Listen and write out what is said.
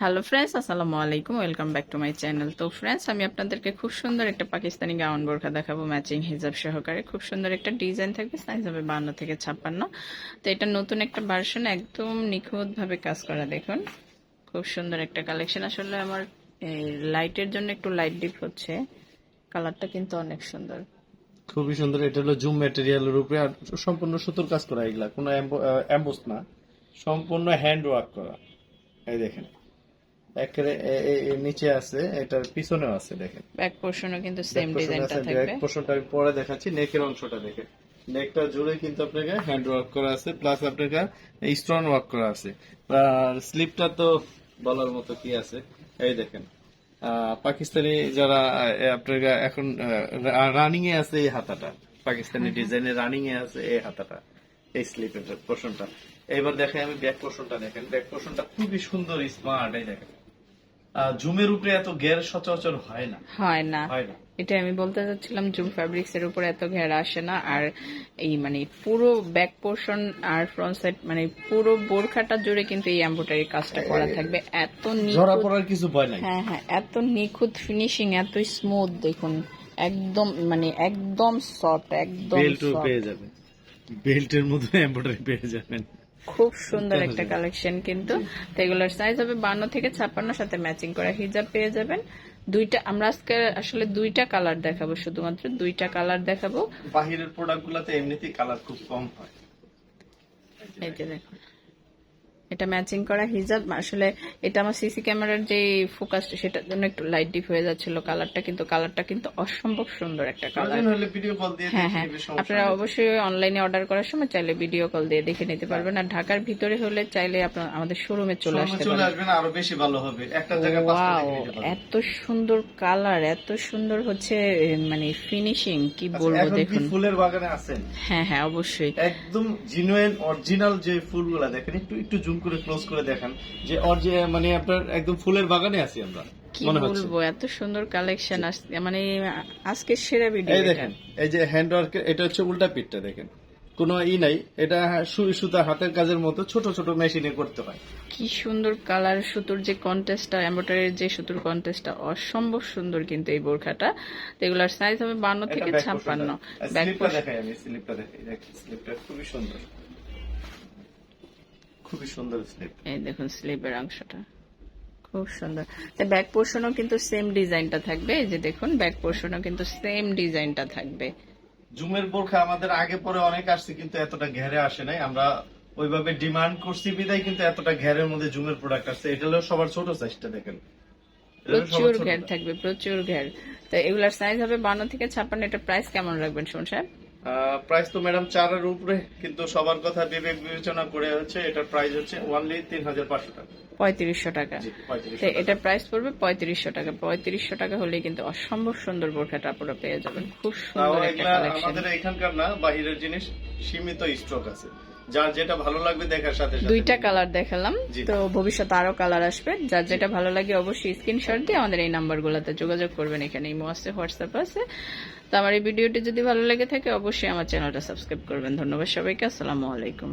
Hello friends আসসালামু আলাইকুম welcome back to my channel তো ফ্রেন্ডস আমি আপনাদেরকে খুব সুন্দর একটা পাকিস্তানি গাউন বোরখা দেখাবো ম্যাচিং হিজাব সহকারে। খুব সুন্দর একটা ডিজাইন থাকবে সাইজ হবে বান্ন থেকে ছাপ্পান্ন। তো, এটা নতুন একটা ভার্সন একদম নিখুঁতভাবে কাজ করা, দেখুন। খুব সুন্দর একটা কালেকশন আসলে আমার লাইটের জন্য একটু লাইট ডিপ হচ্ছে। কালারটা কিন্তু অনেক সুন্দর। খুবই সুন্দর। এটা হলো জুম ম্যাটেরিয়ালের উপরে, আর সম্পূর্ণ সুতোর কাজ করা, এগুলা। কোনো অ্যাম্বোস না। সম্পূর্ণ হ্যান্ড ওয়ার্ক করা। এই দেখেন। একেবারে নিচে আছে এটার পিছনেও আছে দেখেন। ব্যাক পোর্শনও কিন্তু সেম ডিজাইনটা থাকবে। ব্যাক পোর্শনটা আমি পরে দেখাচ্ছি নেকের অংশটা দেখেন। নেকটা জুড়ে কিন্তু আপনাকে হ্যান্ড ওয়ার্ক করা আছে প্লাস আপনাকে স্টোন ওয়ার্ক করা আছে। আর স্লিপটা তো বলার মতো কি আছে? এই দেখেন। আহ, পাকিস্তানি যারা আপনার এখন রানিং এ আছে এই হাতাটা। পাকিস্তানি ডিজাইনে রানিং এ আছে এই হাতাটা এই স্লিপের পোর্শনটা। এবার দেখেন আমি ব্যাক পোর্শনটা দেখেন। ব্যাক পোর্শনটা খুবই সুন্দর স্মার্ট এই দেখেন। জুমের উপরে এত গ্যার সচরাচর হয় না। হয় না। হয় না। এটা আমি বলতে চাচ্ছিলাম জুম ফ্যাব্রিক্স এর উপরে এত ঘেরা আসে না। আর এই মানে পুরো ব্যাক পোর্শন আর ফ্রন্ট সাইড মানে পুরো বোরখাটা জুড়ে কিন্তু এই এমব্রয়ডারি কাজটা করা থাকবে। এত ঝরা নিখুঁত পড়ার কিছু ভয় নাই। হ্যাঁ হ্যাঁ এত নিখুঁত ফিনিশিং এত স্মুথ দেখুন একদম মানে একদম সফট একদম বেল্টও পেয়ে যাবেন। বেল্টের মধ্যে এমব্রয়ডারি পেয়ে যাবেন। খুব সুন্দর একটা কালেকশন কিন্তু। তো এগুলোর সাইজ হবে বান্ন থেকে ছাপ্পান্ন সাথে ম্যাচিং করা হিজাব পেয়ে যাবেন। দুইটা আমরা আজকে আসলে দুইটা কালার দেখাবো শুধুমাত্র দুইটা কালার দেখাবো। বাহিরের প্রোডাক্ট গুলাতে এমনিতেই কালার খুব কম হয়। এই যে দেখুন। এটা ম্যাচিং করা হিজাব আসলে এটা আমার সিসি ক্যামেরার যে ফোকাস সেটার জন্য একটু লাইট ডিপ হয়ে যাচ্ছিল কালারটা কিন্তু কালারটা কিন্তু অসম্ভব সুন্দর একটা কালার ভিডিও কল দিয়ে হ্যাঁ হ্যাঁ। আপনারা অবশ্যই অনলাইনে অর্ডার করার সময় চাইলে ভিডিও কল দিয়ে দেখে নিতে পারবেন। আর ঢাকার ভিতরে হলে চাইলে আপনার আমাদের শোরুমে চলে আসতে আসবেন আরও বেশি ভালো হবে। একটা জায়গায় পারবেন। এত সুন্দর কালার এত সুন্দর হচ্ছে মানে ফিনিশিং কি আচ্ছা, বলব দেখুন। ফুলের বাগানে আছেন? হ্যাঁ হ্যাঁ অবশ্যই। একদম জিনুইন অরিজিনাল যে ফুলগুলা দেখেন একটু একটু জুম করে ক্লোজ করে দেখান যে অরিজি- মানে আপনার একদম ফুলের বাগানে আছি আমরা কি বলব এত সুন্দর কালেকশন মানে আজকে সেরা ভিডিও এই দেখেন এই যে হ্যান্ড ওয়ার্ক এটা হচ্ছে উল্টা পিঠটা দেখেন। কোনো ই নাই এটা সুই সুতা হাতের কাজের মতো ছোট ছোট মেশিনে করতে হয়। কি সুন্দর কালার সুতোর যে কন্টেস্টটা এমব্রয়ডারির যে সুতোর কন্টেস্টটা অসম্ভব সুন্দর কিন্তু এই বোরখাটা। তো এগুলার সাইজ হবে বান্ন থেকে ছাপ্পান্ন। ব্যাক স্লিপটা দেখাই আমি স্লিপটা দেখাই স্লিপটা খুবই সুন্দর। খুবই সুন্দর স্লিপ এই দেখুন স্লিপের অংশটা। খুব সুন্দর। ব্যাক পোর্শনও কিন্তু সেম ডিজাইনটা থাকবে। এই যে দেখুন ব্যাক পোর্শনও কিন্তু সেম ডিজাইনটা থাকবে। জুমের বোরখা আমাদের আগে পরে অনেক আসছে কিন্তু এতটা ঘেরে আসে নাই। আমরা ওইভাবে ডিমান্ড করছি বিদায় কিন্তু এতটা ঘেরের মধ্যে জুমের প্রোডাক্ট আসছে। এটা হলো সবার ছোট সাইজটা দেখেন। প্রচুর ঘের থাকবে প্রচুর ঘের। তো এগুলার সাইজ হবে বান্ন থেকে ছাপ্পান্ন এটা প্রাইস কেমন রাখবেন শুন সাহেব? প্রাইস তো ম্যাডাম চারের উপরে কিন্তু সবার কথা বিবেক বিবেচনা করে হচ্ছে এটার প্রাইস হচ্ছে ওনলি তিন হাজার পাঁচশো টাকা। পঁয়ত্রিশশো টাকা। তো এটা প্রাইস পড়বে পঁয়ত্রিশশো টাকা। পঁয়ত্রিশশো টাকা হলে কিন্তু অসম্ভব সুন্দর বোরখাটা আপনারা পেয়ে যাবেন। খুব সুন্দর একটা কালেকশন আমাদের এখানকার না বাহিরের জিনিস সীমিত স্টক আছে। যার যেটা ভালো লাগবে দেখার সাথে সাথে দুইটা কালার দেখালাম তো ভবিষ্যতে আরও কালার আসবে। যার যেটা ভালো লাগে অবশ্যই স্ক্রিনশট দিয়ে আমাদের এই নাম্বারগুলোতে যোগাযোগ করবেন এখানে ইমো আছে হোয়াটসঅ্যাপ আছে। তো আমার এই ভিডিওটি যদি ভালো লেগে থাকে অবশ্যই আমার চ্যানেলটা সাবস্ক্রাইব করবেন। ধন্যবাদ সবাইকে আসসালামু আলাইকুম।